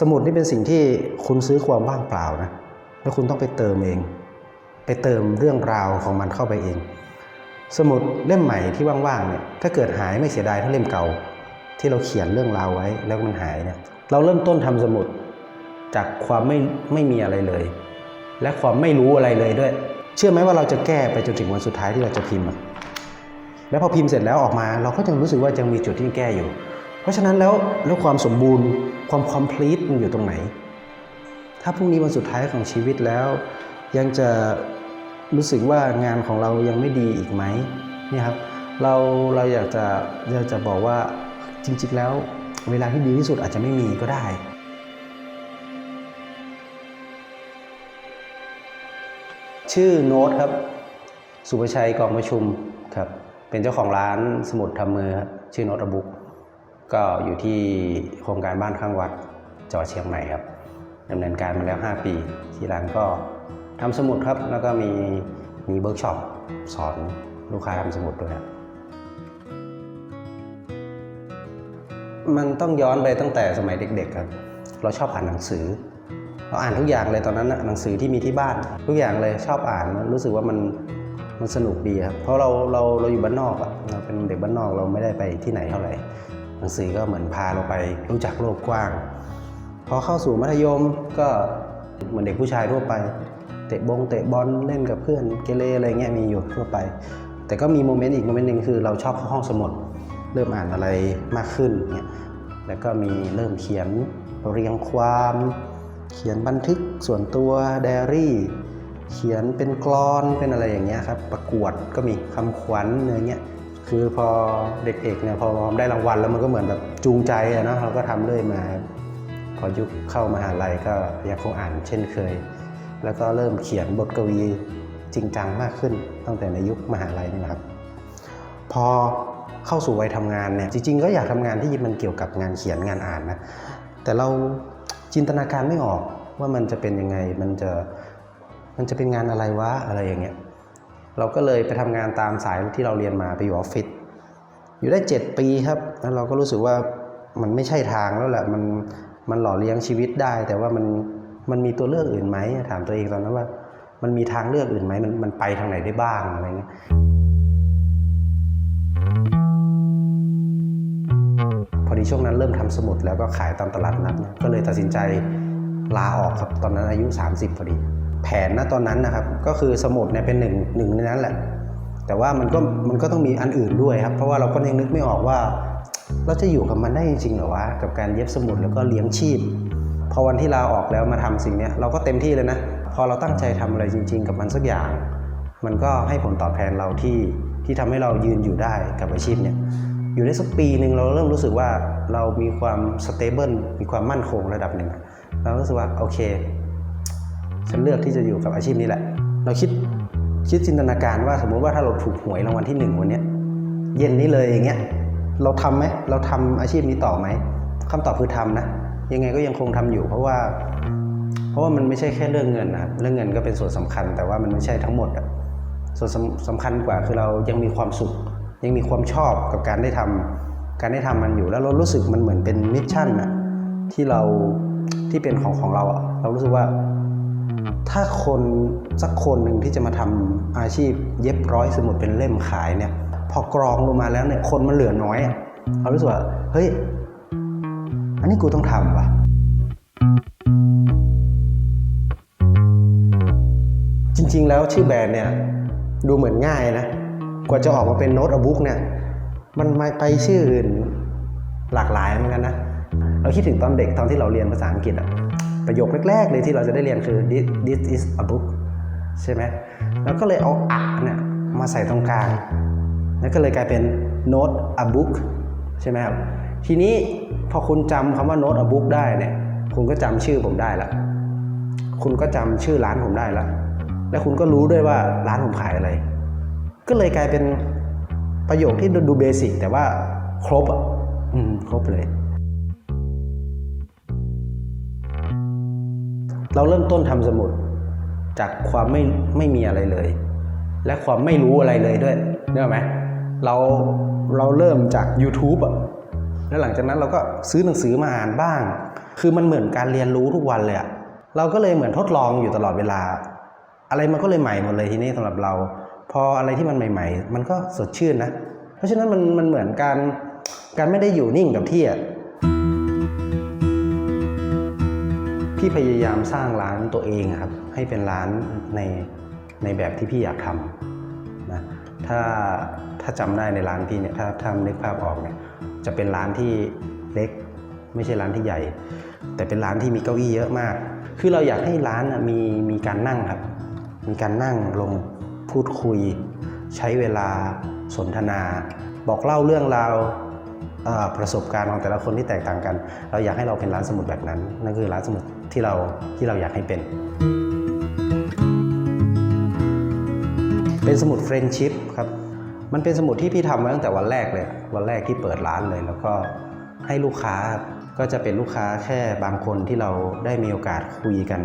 สมุดนี่เป็นสิ่งที่คุณซื้อความว่างเปล่านะ แล้วคุณต้องไปเติมเอง ไปเติมเรื่องราวของมันเข้าไปเอง สมุดเล่มใหม่ที่ว่างๆเนี่ย ถ้าเกิดหายไม่เสียดายเท่าเล่มเก่า ที่เราเขียนเรื่องราวไว้แล้วมันหายเนี่ย เราเริ่มต้นทำสมุดจากความไม่ไม่มีอะไรเลย และความไม่รู้อะไรเลยด้วย เชื่อไหมว่าเราจะแก้ไปจนถึงวันสุดท้ายที่เราจะพิมพ์แล้วพอพิมพ์เสร็จแล้วออกมา เราก็ยังรู้สึกว่ายังมีจุดที่แก้อยู่ เพราะฉะนั้นแล้วแล้วความสมบูรณ์ความ complete มันอยู่ตรงไหน ถ้าพรุ่งนี้วันสุดท้ายของชีวิตแล้ว ยังจะรู้สึกว่างานของเรายังไม่ดีอีกไหมนี่ครับเราเราอยากจะอยากจะบอกว่าจริงๆแล้ว เวลาที่ดีที่สุดอาจจะไม่มีก็ได้ชื่อโน้ตครับ สุภชัยกองประชุมครับ เป็นเจ้าของร้านสมุดทำมือครับ ชื่อโน้ตบุ๊ก ก็อยู่ที่โครงการบ้านข้างวัดจังหวัดเชียงใหม่ครับดำเนินการมาแล้ว 5 ปี ที่ร้านก็ทำสมุดครับ แล้วก็มีมีเบิร์กช็อปสอนลูกค้าทำสมุดด้วยครับมันต้องย้อนไปตั้งแต่สมัยเด็กๆครับ เราชอบอ่านหนังสือ เราอ่านทุกอย่างเลยตอนนั้นหนังสือที่มีที่บ้าน ทุกอย่างเลยชอบอ่านรู้สึกว่ามันมันสนุกดีครับ เพราะเราเราเราอยู่บ้านนอกอะเราเป็นเด็กบ้านนอกเราไม่ได้ไปที่ไหนเท่าไหร่ นังสือก็เหมือนพาเราไปรู้จักโลกกว้าง พอเข้าสู่มัธยมก็เหมือนเด็กผู้ชายทั่วไป เตะบงเตะบอลเล่นกับเพื่อนเกเรอะไรเงี้ยมีอยู่ทั่วไป แต่ก็มีโมเมนต์อีกโมเมนต์หนึ่งคือเราชอบเข้าห้องสมุดเริ่มอ่านอะไรมากขึ้นเนี่ยแล้วก็มีเริ่มเขียนเรียงความ เขียนบันทึกส่วนตัวไดอารี่เขียนเป็นกลอนเป็นอะไรอย่างเงี้ยครับประกวดก็มีคำขวัญอะไรเงี้ย คือพอเด็กๆเนี่ยพอได้รางวัลแล้วมันก็เหมือนแบบจูงใจอะเนาะเราก็ทำเรื่อยมา พอยุคเข้ามหาลัยก็ยังคงอ่านเช่นเคย แล้วก็เริ่มเขียนบทกวีจริงจังมากขึ้น ตั้งแต่ในยุคมหาลัยนี่นะครับ พอเข้าสู่วัยทำงานเนี่ยจริง ๆ ก็อยากทำงานที่มันเกี่ยวกับงานเขียนงานอ่านนะแต่เราจินตนาการไม่ออกว่ามันจะเป็นยังไงมันจะมันจะเป็นงานอะไรวะอะไรอย่างเงี้ย เราก็เลยไปทำงานตามสายที่เราเรียนมาไปอยู่ออฟฟิศอยู่ได้ 7 ปีครับแล้วเราก็รู้สึกว่ามันไม่ใช่ทางแล้วแหละมันมันหล่อเลี้ยงชีวิตได้ แต่ว่ามันมันมีตัวเลือกอื่นไหมถามตัวเองตอนนั้นว่า มันมีทางเลือกอื่นไหมมันมันไปทางไหนได้บ้างอะไรเงี้ยพอดีช่วงนั้นเริ่มทำสมุดแล้วก็ขายตามตลาดนัดก็เลยตัดสินใจลาออกครับตอนนั้นอายุ 30พอดี แผนณตอนนั้นนะครับ ก็คือสมุดเนี่ยเป็นหนึ่งหนึ่งในนั้นแหละ แต่ว่ามันก็มันก็ต้องมีอันอื่นด้วยครับ เพราะว่าเราก็ยังนึกไม่ออกว่า เราจะอยู่กับมันได้จริงๆหรอวะกับการเย็บสมุดแล้วก็เลี้ยงชีพพอวันที่ลาออกแล้วมาทำสิ่งนี้เราก็เต็มที่เลยนะ พอเราตั้งใจทำอะไรจริง ๆ กับมันสักอย่าง มันก็ให้ผลตอบแทนเราที่ที่ทำให้เรายืนอยู่ได้กับอาชีพเนี้ยอยู่ได้สักปีหนึ่งเราเริ่มรู้สึกว่าเรามีความสเตเบิลมีความมั่นคงระดับหนึ่งเรารู้สึกว่าโอเค ฉันเลือกที่จะอยู่กับอาชีพนี้แหละ เราคิดคิดจินตนาการว่าสมมุติว่าถ้าเราถูกหวยรางวัลที่หนึ่งวันนี้เย็นนี้เลยอย่างเงี้ยเราทำไหมเราทำอาชีพนี้ต่อไหมคำตอบคือทำนะ ยังไงก็ยังคงทำอยู่ เพราะว่า เพราะว่ามันไม่ใช่แค่เรื่องเงินนะครับเรื่องเงินก็เป็นส่วนสำคัญ แต่ว่ามันไม่ใช่ทั้งหมดอะส่วนสำสำคัญกว่าคือเรายังมีความสุข ยังมีความชอบกับการได้ทำการได้ทำมันอยู่ แล้วเรารู้สึกมันเหมือนเป็นมิชชั่นอะที่เราที่เป็นของของเราอะเรารู้สึกว่า ถ้าคนสักคนหนึ่งที่จะมาทำอาชีพ เย็บร้อยสมุดเป็นเล่มขายเนี่ย พอกรองลงมาแล้วเนี่ยคนมันเหลือน้อยเรารู้สึกว่าเฮ้ยอันนี้กูต้องทำว่ะจริง ๆ แล้วชื่อแบรนด์เนี่ยดูเหมือนง่ายนะ กว่าจะออกมาเป็นโน้ตบุ๊กเนี่ย มันมาไปชื่ออื่นหลากหลายเหมือนกันนะ เราคิดถึงตอนเด็กตอนที่เราเรียนภาษาอังกฤษอะ ประโยคแรกๆเลยที่เราจะได้เรียนคือ this, this is a book ใช่ไหมแล้วก็เลยเอาอะเนี่ยมาใส่ตรงกลาง แล้วก็เลยกลายเป็น note a book ใช่ไหมครับทีนี้พอคุณจำคำว่า note a book ได้เนี่ยคุณก็จำชื่อผมได้ละคุณก็จำชื่อร้านผมได้ละและคุณก็รู้ด้วยว่าร้านผมขายอะไร ก็เลยกลายเป็นประโยคที่ดูเบสิกแต่ว่าครบอะอืมครบเลย เราเริ่มต้นทำสมุดจากความไม่ไม่มีอะไรเลย และความไม่รู้อะไรเลยด้วยเนกอะไหมเราเราเริ่มจาก YouTube อะแล้วหลังจากนั้นเราก็ซื้อหนังสือมาอ่านบ้าง คือมันเหมือนการเรียนรู้ทุกวันเลยอะเราก็เลยเหมือนทดลองอยู่ตลอดเวลา อะไรมันก็เลยใหม่หมดเลยทีนี้สำหรับเรา พออะไรที่มันใหม่ ๆ มันก็สดชื่นนะ เพราะฉะนั้นมันมันเหมือนการการไม่ได้อยู่นิ่งกับที่อะ พี่พยายามสร้างร้านตัวเองครับ ให้เป็นร้านในในแบบที่พี่อยากทำนะถ้าถ้าจำได้ในร้านพี่เนี่ยถ้าถ้านึกภาพออกเนี่ยจะเป็นร้านที่เล็ก ไม่ใช่ร้านที่ใหญ่ แต่เป็นร้านที่มีเก้าอี้เยอะมาก คือเราอยากให้ร้านมีมีการนั่งครับ มีการนั่งลงพูดคุย ใช้เวลาสนทนา บอกเล่าเรื่องราว ประสบการณ์ของแต่ละคนที่แตกต่างกัน เราอยากให้เราเป็นร้านสมุดแบบนั้น นั่นคือร้านสมุดที่เราที่เราอยากให้เป็น เป็นสมุดเฟรนชิพครับ มันเป็นสมุดที่พี่ทำมาตั้งแต่วันแรกเลย วันแรกที่เปิดร้านเลย แล้วก็ให้ลูกค้าก็จะเป็นลูกค้าแค่บางคนที่เราได้มีโอกาสคุยกัน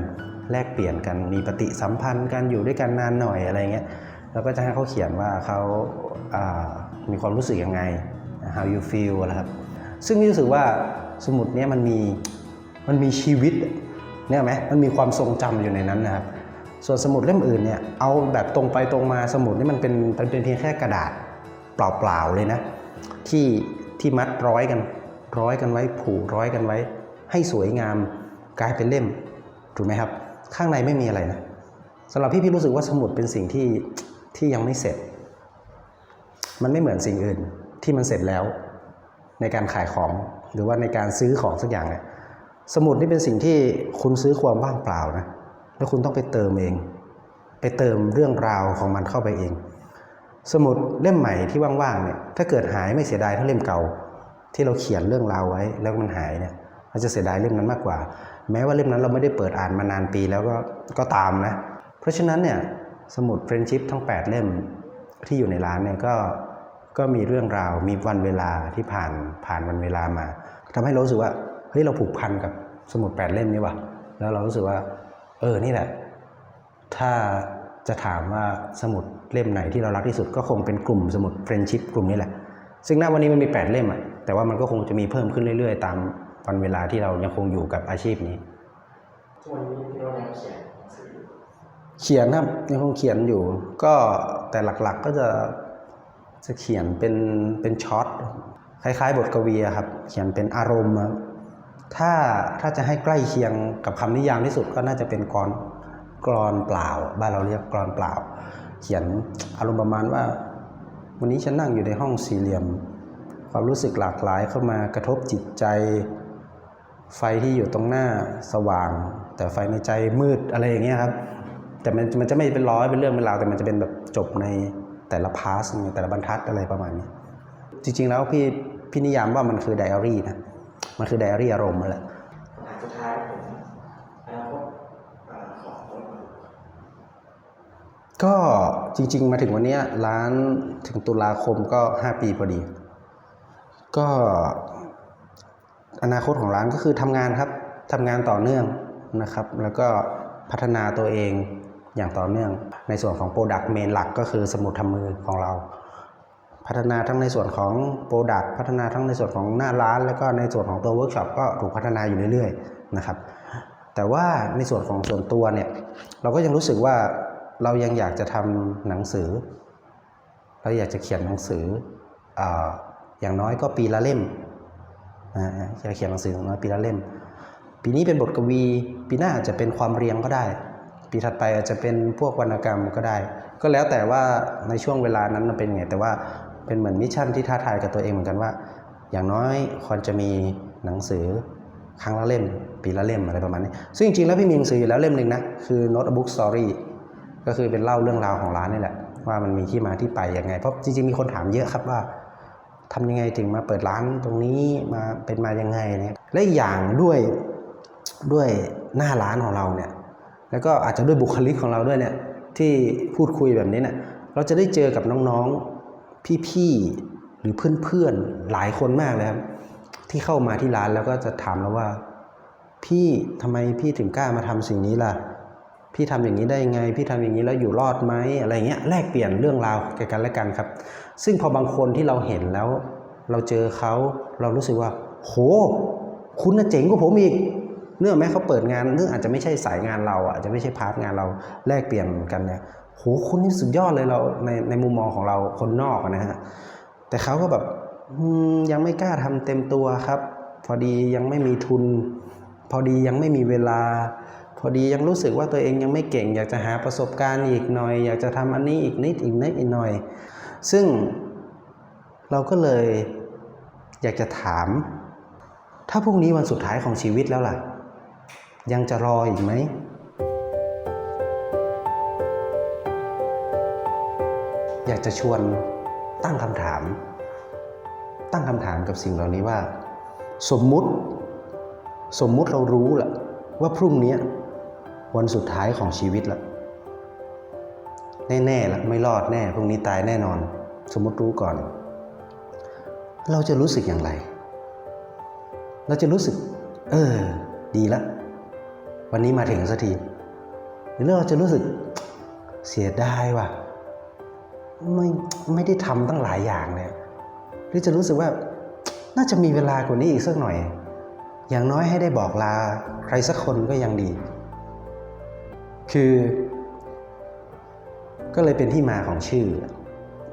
แลกเปลี่ยนกันมีปฏิสัมพันธ์กันอยู่ด้วยกันนานหน่อยอะไรเงี้ยเราก็จะให้เขาเขียนว่าเขาอ่ามีความรู้สึกยังไง how you feel นะครับ ซึ่งพี่รู้สึกว่าสมุดนี้มันมีมันมีชีวิตเนี่ยไหมมันมีความทรงจำอยู่ในนั้นนะครับ ส่วนสมุดเล่มอื่นเนี่ยเอาแบบตรงไปตรงมาสมุดนี่มันเป็นมันเป็นเพียงแค่กระดาษเปล่าๆเลยนะ ที่ที่มัดร้อยกันร้อยกันไว้ผูกร้อยกันไว้ ให้สวยงามกลายเป็นเล่มถูกไหมครับ ข้างในไม่มีอะไรนะสำหรับพี่พี่รู้สึกว่าสมุดเป็นสิ่งที่ที่ยังไม่เสร็จ มันไม่เหมือนสิ่งอื่น ที่มันเสร็จแล้ว ในการขายของหรือว่าในการซื้อของสักอย่างเนี่ยสมุดนี่เป็นสิ่งที่คุณซื้อความว่างเปล่านะแล้วคุณต้องไปเติมเอง ไปเติมเรื่องราวของมันเข้าไปเอง สมุดเล่มใหม่ที่ว่างๆเนี่ยถ้าเกิดหายไม่เสียดายเท่าเล่มเก่า ที่เราเขียนเรื่องราวไว้แล้วมันหายเนี่ยเราจะเสียดายเล่มนั้นมากกว่า แม้ว่าเล่มนั้นเราไม่ได้เปิดอ่านมานานปีแล้วก็ก็ตามนะ เพราะฉะนั้นเนี่ยสมุดเฟรนชิพทั้ง 8 เล่มที่อยู่ในร้านเนี่ยก็ ก็มีเรื่องราวมีวันเวลาที่ผ่านผ่านวันเวลามาทำให้เรารู้สึกว่าเฮ้ยเราผูกพันกับสมุด8เล่มนี้ว่ะแล้วเรารู้สึกว่า เออนี่แหละ ถ้าจะถามว่าสมุดเล่มไหนที่เรารักที่สุดก็คงเป็นกลุ่มสมุดเฟรนชิพกลุ่มนี้แหละ ซึ่งณวันนี้มันมี 8 เล่มอะแต่ว่ามันก็คงจะมีเพิ่มขึ้นเรื่อยๆ ตามวันเวลาที่เรายังคงอยู่กับอาชีพนี้ทุกวันนี้พี่เรายังเขียนหนังสืออยู่เขียนครับยังคงเขียนอยู่ ก็แต่หลักๆก็จะ จะเขียนเป็นเป็นช็อตคล้ายๆ บทกวีครับ เขียนเป็นอารมณ์ถ้าถ้าจะให้ใกล้เคียงกับคำนิยามที่สุดก็น่าจะเป็นกรกรอนเปล่า บ้านเราเรียกกรอนเปล่า เขียนอารมณ์ประมาณว่า วันนี้ฉันนั่งอยู่ในห้องสี่เหลี่ยม ความรู้สึกหลากหลายเข้ามากระทบจิตใจ ไฟที่อยู่ตรงหน้าสว่าง แต่ไฟในใจมืดอะไรอย่างเงี้ยครับ แต่มันมันจะไม่เป็นร้อยเป็นเรื่องเป็นราวแต่มันจะเป็นแบบจบใน แต่ละพาสแต่ละบรรทัดอะไรประมาณนี้ จริงๆแล้วพี่พี่นิยามว่ามันคือไดอารี่นะ มันคือไดอารี่อารมณ์นั่นแหละคำถามสุดท้ายผมอนาคตเอ่อของรถก็จริง ๆ มาถึงวันเนี้ยร้านถึงตุลาคมก็ 5 ปีพอดี ก็อนาคตของร้านก็คือทำงานครับทำงานต่อเนื่องนะครับ แล้วก็พัฒนาตัวเอง อย่างต่อเนื่อง ในส่วนของโปรดักต์เมนหลักก็คือสมุดทำมือของเรา พัฒนาทั้งในส่วนของโปรดักต์พัฒนาทั้งในส่วนของหน้าร้าน แล้วก็ในส่วนของตัวเวิร์กช็อปก็ถูกพัฒนาอยู่เรื่อยๆนะครับแต่ว่าในส่วนของส่วนตัวเนี่ยเราก็ยังรู้สึกว่าเรายังอยากจะทำหนังสือ เราอยากจะเขียนหนังสือออย่างน้อยก็ปีละเล่มนะเขียนหนังสืออย่างน้อยปีละเล่ม ปีนี้เป็นบทกวี ปีหน้าอาจจะเป็นความเรียงก็ได้ ปีถัดไปอาจจะเป็นพวกวรรณกรรมก็ได้ ก็แล้วแต่ว่าในช่วงเวลานั้นมันเป็นไง แต่ว่าเป็นเหมือนมิชชั่นที่ท้าทายกับตัวเองเหมือนกันว่า อย่างน้อยควรจะมีหนังสือครั้งละเล่ม ปีละเล่มอะไรประมาณนี้ ซึ่งจริงๆแล้วพี่มีหนังสืออยู่แล้วเล่มหนึ่งนะ คือ Notebook Story ก็คือเป็นเล่าเรื่องราวของร้านนี่แหละ ว่ามันมีที่มาที่ไปยังไง เพราะจริงๆมีคนถามเยอะครับว่าทำยังไงถึงมาเปิดร้านตรงนี้มาเป็นมายังไงเนี่ยและอย่างด้วยด้วยหน้าร้านของเราเนี่ย แล้วก็อาจจะด้วยบุคลิกของเราด้วยเนี่ยที่พูดคุยแบบนี้เนี่ยเราจะได้เจอกับน้องๆพี่ๆหรือเพื่อนๆหลายคนมากเลยครับที่เข้ามาที่ร้านแล้วก็จะถามเราว่า พี่ทำไมพี่ถึงกล้ามาทำสิ่งนี้ล่ะ พี่ทำอย่างนี้ได้ยังไง พี่ทำอย่างนี้แล้วอยู่รอดไหมอะไรเงี้ยแลกเปลี่ยนเรื่องราวแก่กันและกันครับ ซึ่งพอบางคนที่เราเห็นแล้ว เราเจอเขาเรารู้สึกว่า โห คุณน่ะเจ๋งกว่าผมอีก เนื่องแม้เขาเปิดงานเนื่องอาจจะไม่ใช่สายงานเราอะอาจจะไม่ใช่พาร์ทงานเราแลกเปลี่ยนกันเนี่ยโหคนนี้สุดยอดเลยเราในในมุมมองของเราคนนอกนะฮะแต่เขาก็แบบยังไม่กล้าทำเต็มตัวครับ พอดียังไม่มีทุน พอดียังไม่มีเวลา พอดียังรู้สึกว่าตัวเองยังไม่เก่ง อยากจะหาประสบการณ์อีกหน่อย อยากจะทำอันนี้อีกนิดอีกนิดอีกหน่อย ซึ่งเราก็เลยอยากจะถาม ถ้าพรุ่งนี้วันสุดท้ายของชีวิตแล้วล่ะ ยังจะรออีกไหม อยากจะชวนตั้งคำถาม ตั้งคำถามกับสิ่งเหล่านี้ว่า สมมุติ สมมุติเรารู้แหละว่าพรุ่งนี้วันสุดท้ายของชีวิตละแน่ๆละไม่รอดแน่พรุ่งนี้ตายแน่นอน สมมติรู้ก่อน เราจะรู้สึกอย่างไร เราจะรู้สึก เออ ดีละ วันนี้มาถึงสักทีหรือเราจะรู้สึกเสียดายว่ะไม่ไม่ได้ทำตั้งหลายอย่างเลยหรือจะรู้สึกว่าน่าจะมีเวลากว่านี้อีกสักหน่อย อย่างน้อยให้ได้บอกลาใครสักคนก็ยังดี คือ ก็เลยเป็นที่มาของชื่อ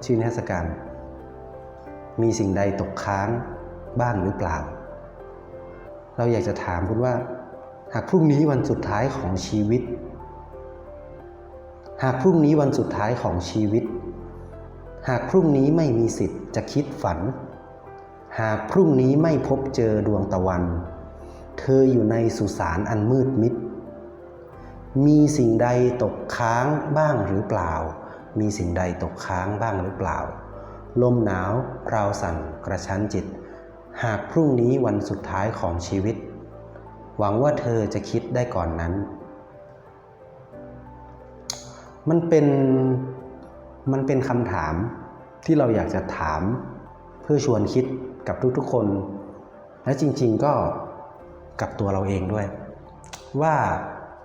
ชื่อนิทรรศการ มีสิ่งใดตกค้างบ้างหรือเปล่า เราอยากจะถามคุณว่า หากพรุ่งนี้วันสุดท้ายของชีวิต หากพรุ่งนี้วันสุดท้ายของชีวิต หากพรุ่งนี้ไม่มีสิทธิ์จะคิดฝัน หากพรุ่งนี้ไม่พบเจอดวงตะวัน เธออยู่ในสุสานอันมืดมิด มีสิ่งใดตกค้างบ้างหรือเปล่า มีสิ่งใดตกค้างบ้างหรือเปล่า ลมหนาวราวสั่นกระชั้นจิต หากพรุ่งนี้วันสุดท้ายของชีวิต หวังว่าเธอจะคิดได้ก่อนนั้น มันเป็นมันเป็นคำถามที่เราอยากจะถามเพื่อชวนคิดกับทุกๆคน และจริงๆก็กับตัวเราเองด้วย ว่า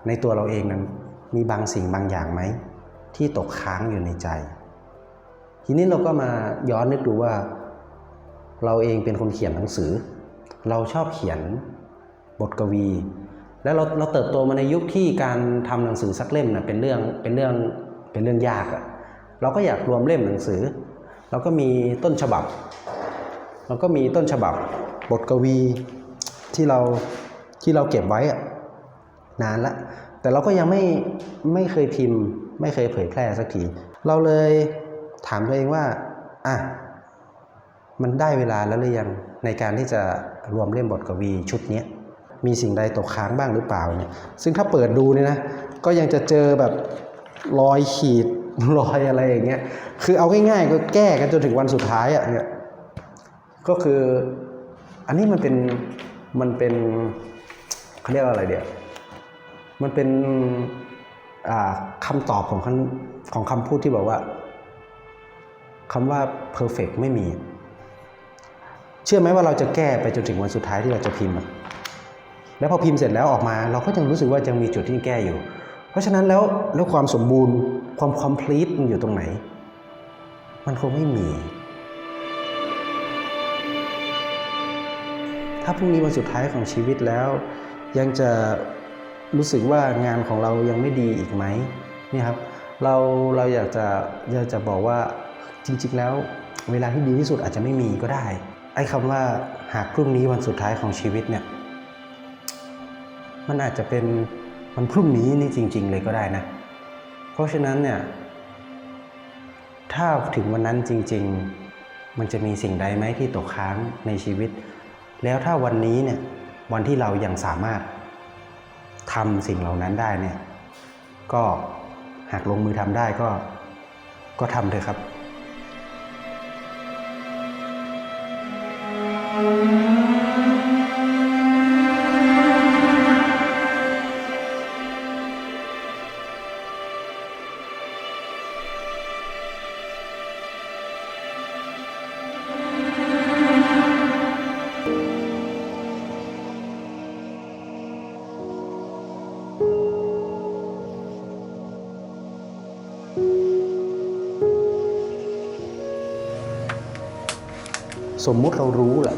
ในตัวเราเองนั้นมีบางสิ่งบางอย่างไหม ที่ตกค้างอยู่ในใจ ทีนี้เราก็มาย้อนนึกดูว่า เราเองเป็นคนเขียนหนังสือ เราชอบเขียน บทกวี แล้วเราเราเติบโตมาในยุคที่การทำหนังสือสักเล่มนะเป็นเรื่องเป็นเรื่องเป็นเรื่องยากอะเราก็อยากรวมเล่มหนังสือ เราก็มีต้นฉบับ เราก็มีต้นฉบับบทกวีที่เราที่เราเก็บไว้อะนานละแต่เราก็ยังไม่ไม่เคยพิมพ์ ไม่เคยเผยแพร่สักทีเราเลยถามตัวเองว่าอะมันได้เวลาแล้วหรือยังในการที่จะรวมเล่มบทกวีชุดนี้ มีสิ่งใดตกค้างบ้างหรือเปล่าเนี่ยซึ่งถ้าเปิดดูเนี่ยนะก็ยังจะเจอแบบรอยขีดรอยอะไรอย่างเงี้ยคือเอาง่ายๆก็แก้กันจนถึงวันสุดท้ายอะเนี่ยก็คืออันนี้มันเป็นมันเป็นเขาเรียกว่าอะไรเดี๋ยวมันเป็นอ่าคำตอบของคำของคำพูดที่บอกว่าคำว่า perfect ไม่มี เชื่อไหมว่าเราจะแก้ไปจนถึงวันสุดท้ายที่เราจะพิมพ์ แล้วพอพิมพ์เสร็จแล้วออกมา เราก็ยังรู้สึกว่ายังมีจุดที่แก้อยู่ เพราะฉะนั้นแล้วแล้วความสมบูรณ์ความ complete มันอยู่ตรงไหน มันคงไม่มี ถ้าพรุ่งนี้วันสุดท้ายของชีวิตแล้ว ยังจะรู้สึกว่างานของเรายังไม่ดีอีกไหมนี่ครับเราเราอยากจะอยากจะบอกว่าจริง ๆ แล้วเวลาที่ดีที่สุดอาจจะไม่มีก็ได้ไอ้คำว่าหากพรุ่งนี้วันสุดท้ายของชีวิตเนี่ย มันอาจจะเป็นวันพรุ่งนี้นี่จริง ๆ เลยก็ได้นะ เพราะฉะนั้นเนี่ย ถ้าถึงวันนั้นจริง ๆ มันจะมีสิ่งใดไหมที่ตกค้างในชีวิต แล้วถ้าวันนี้เนี่ย วันที่เรายังสามารถทำสิ่งเหล่านั้นได้เนี่ย ก็หากลงมือทำได้ก็ ก็ทำเถอะครับ สมมุติเรารู้แหละ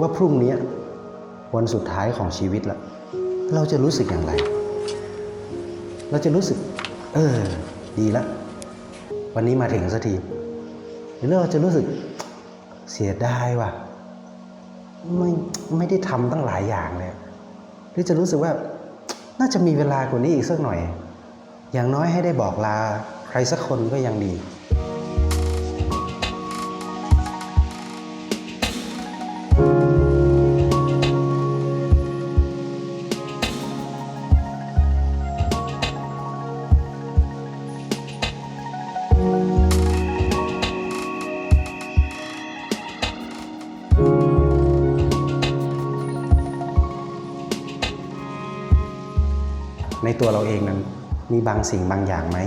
ว่าพรุ่งนี้วันสุดท้ายของชีวิตละเราจะรู้สึกอย่างไร เราจะรู้สึก เออ ดีละ วันนี้มาถึงสักทีหรือเราจะรู้สึกเสียดายว่ะไม่ไม่ได้ทำตั้งหลายอย่างเลยหรือจะรู้สึกว่าน่าจะมีเวลากว่านี้อีกสักหน่อย อย่างน้อยให้ได้บอกลาใครสักคนก็ยังดี ในตัวเราเองนั้นมีบางสิ่งบางอย่างไหม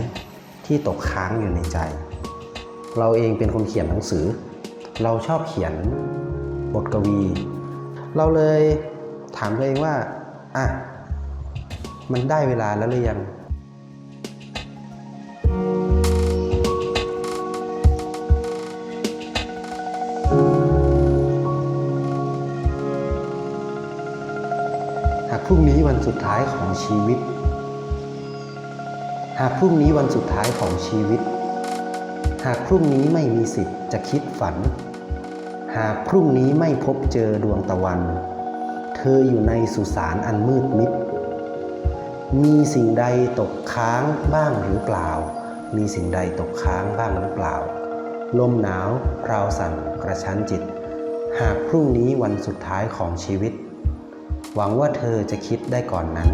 ที่ตกค้างอยู่ในใจ เราเองเป็นคนเขียนหนังสือ เราชอบเขียนบทกวี เราเลยถามตัวเองว่าอะมันได้เวลาแล้วหรือยังหากพรุ่งนี้วันสุดท้ายของชีวิต หากพรุ่งนี้วันสุดท้ายของชีวิต หากพรุ่งนี้ไม่มีสิทธิ์จะคิดฝัน หากพรุ่งนี้ไม่พบเจอดวงตะวัน เธออยู่ในสุสานอันมืดมิด มีสิ่งใดตกค้างบ้างหรือเปล่า มีสิ่งใดตกค้างบ้างหรือเปล่า ลมหนาวราวสั่นกระชั้นจิต หากพรุ่งนี้วันสุดท้ายของชีวิต หวังว่าเธอจะคิดได้ก่อนนั้น